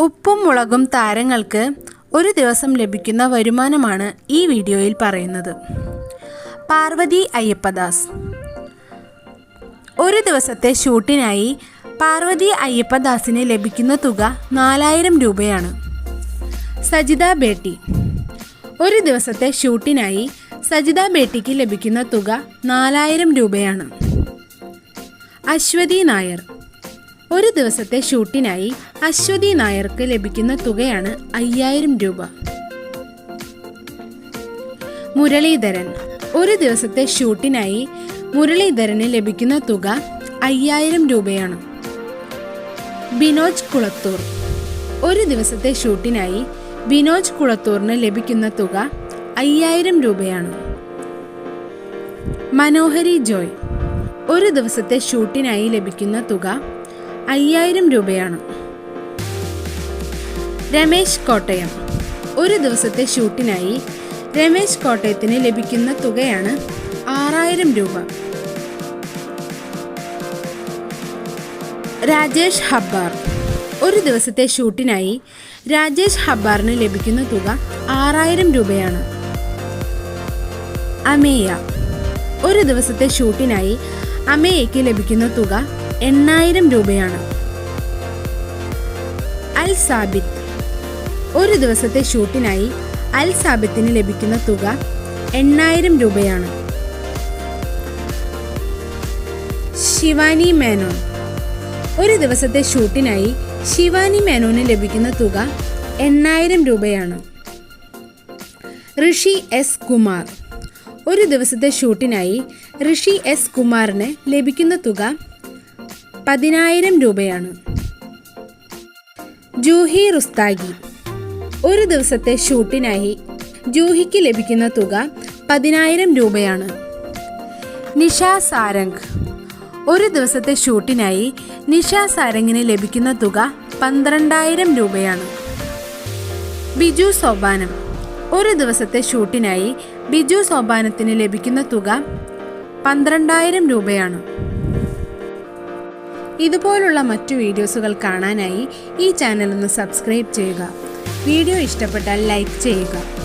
ഉപ്പും മുളകും താരങ്ങൾക്ക് ഒരു ദിവസം ലഭിക്കുന്ന വരുമാനമാണ് ഈ വീഡിയോയിൽ പറയുന്നത്. പാർവതി അയ്യപ്പദാസ്. ഒരു ദിവസത്തെ ഷൂട്ടിനായി പാർവതി അയ്യപ്പദാസിന് ലഭിക്കുന്ന തുക നാലായിരം രൂപയാണ്. സജിത ബേട്ടി. ഒരു ദിവസത്തെ ഷൂട്ടിനായി സജിത ബേട്ടിക്ക് ലഭിക്കുന്ന തുക നാലായിരം രൂപയാണ്. അശ്വതി നായർ. ഒരു ദിവസത്തെ ഷൂട്ടിനായി അശ്വതി നായർക്ക് ലഭിക്കുന്ന തുകയാണ് അയ്യായിരം രൂപ. മുരളീധരൻ. ഒരു ദിവസത്തെ ഷൂട്ടിനായി മുരളീധരന് ലഭിക്കുന്ന തുക അയ്യായിരം രൂപയാണ്. ബിനോജ് കുളത്തൂർ. ഒരു ദിവസത്തെ ഷൂട്ടിനായി ബിനോജ് കുളത്തൂറിന് ലഭിക്കുന്ന തുക അയ്യായിരം രൂപയാണ്. മനോഹരി ജോയ്. ഒരു ദിവസത്തെ ഷൂട്ടിനായി ലഭിക്കുന്ന തുക അയ്യായിരം രൂപയാണ്. രമേശ് കോട്ടയം. ഒരു ദിവസത്തെ ഷൂട്ടിനായി രമേശ് കോട്ടയത്തിന് ലഭിക്കുന്ന തുകയാണ് ആറായിരം രൂപ. രാജേഷ് ഹബ്ബാർ. ഒരു ദിവസത്തെ ഷൂട്ടിനായി രാജേഷ് ഹബ്ബാറിന് ലഭിക്കുന്ന തുക ആറായിരം രൂപയാണ്. അമേയ. ഒരു ദിവസത്തെ ഷൂട്ടിനായി അമേയയ്ക്ക് ലഭിക്കുന്ന തുക എണ്ണായിരം രൂപയാണ്. അൽ സാബിത്ത്. ഒരു ദിവസത്തെ ഷൂട്ടിനായി അൽ സാബിത്തിന് ലഭിക്കുന്ന തുക എണ്ണായിരം രൂപയാണ്. ശിവാനി മേനോൻ. ഒരു ദിവസത്തെ ഷൂട്ടിനായി ശിവാനി മേനോന് ലഭിക്കുന്ന തുക എണ്ണായിരം രൂപയാണ്. ഋഷി എസ് കുമാർ. ഒരു ദിവസത്തെ ഷൂട്ടിനായി ഋഷി എസ് കുമാറിന് ലഭിക്കുന്ന തുക പതിനായിരം രൂപയാണ്. ജൂഹി റുസ്താഗി. ഒരു ദിവസത്തെ ഷൂട്ടിനായി ജൂഹിക്ക് ലഭിക്കുന്ന തുക പതിനായിരം രൂപയാണ്. നിഷ സാരംഗ്. ഒരു ദിവസത്തെ ഷൂട്ടിനായി നിഷ സാരംഗിന് ലഭിക്കുന്ന തുക പന്ത്രണ്ടായിരം രൂപയാണ്. ബിജു സോപാനം. ഒരു ദിവസത്തെ ഷൂട്ടിനായി ബിജു സോപാനത്തിന് ലഭിക്കുന്ന തുക പന്ത്രണ്ടായിരം രൂപയാണ്. ഇതുപോലുള്ള മറ്റു വീഡിയോസുകൾ കാണാനായി ഈ ചാനൽ ഒന്ന് സബ്സ്ക്രൈബ് ചെയ്യുക. വീഡിയോ ഇഷ്ടപ്പെട്ടാൽ ലൈക്ക് ചെയ്യുക.